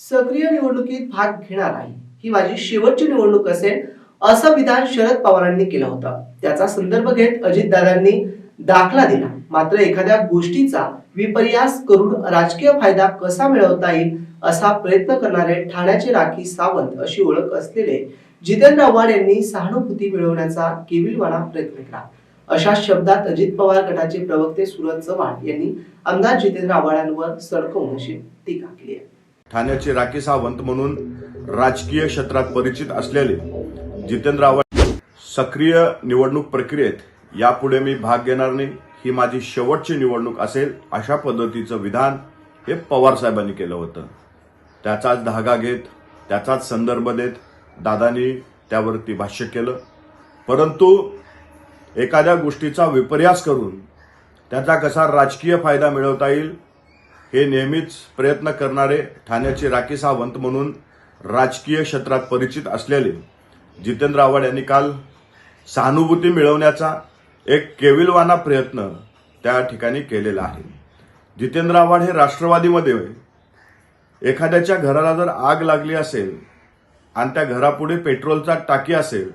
सक्रिय निवडणुकीत भाग घेणार आहे. ही माझी शेवटची निवडणूक असेल असं विधान शरद पवारांनी केलं होतं. त्याचा संदर्भ घेत अजितदादांनी दाखला दिला. मात्र एखाद्या गोष्टीचा विपर्यास करून राजकीय फायदा कसा मिळवता येईल असा प्रयत्न करणारे ठाण्याचे राखी सावंत अशी ओळख असलेले जितेंद्र आव्हाड यांनी सहानुभूती मिळवण्याचा केविलवाणा प्रयत्न केला. अशा शब्दात अजित पवार गटाचे प्रवक्ते सुरज चव्हाण यांनी आमदार जितेंद्र आव्हाडांवर सडकवून अशी टीका केली आहे. ठाण्याचे राखी सावंत म्हणून राजकीय क्षेत्रात परिचित असलेले जितेंद्र आव्हाड सक्रिय निवडणूक प्रक्रियेत यापुढे मी भाग घेणार नाही. ही माझी शेवटची निवडणूक असेल अशा पद्धतीचं विधान हे पवार साहेबांनी केलं होतं. त्याचाच धागा घेत त्याचाच संदर्भ देत दादांनी त्यावरती भाष्य केलं. परंतु एखाद्या गोष्टीचा विपर्यास करून त्याचा कसा राजकीय फायदा मिळवता येईल हे नेहमीच प्रयत्न करणारे ठाण्याचे राखी सावंत म्हणून राजकीय क्षेत्रात परिचित असलेले जितेंद्र आव्हाड यांनी काल सहानुभूती मिळवण्याचा एक केविलवाना प्रयत्न त्या ठिकाणी केलेला आहे. जितेंद्र आव्हाड हे राष्ट्रवादीमध्ये एखाद्याच्या घराला जर आग लागली असेल आणि त्या घरापुढे पेट्रोलचा टाकी असेल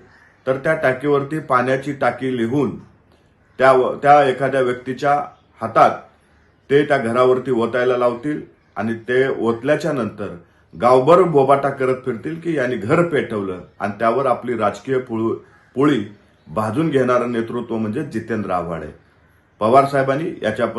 तर त्या टाकीवरती पाण्याची टाकी लिहून त्या त्या एखाद्या व्यक्तीच्या हातात ते त्या घरावरती ओतायला लावतील आणि ते ओतल्याच्या नंतर गावभर बोबाटा करत फिरतील की यांनी घर पेटवलं आणि त्यावर आपली राजकीय पोळी भाजून घेणारं नेतृत्व म्हणजे जितेंद्र आव्हाड. आहे पवार साहेबांनी याच्यापासून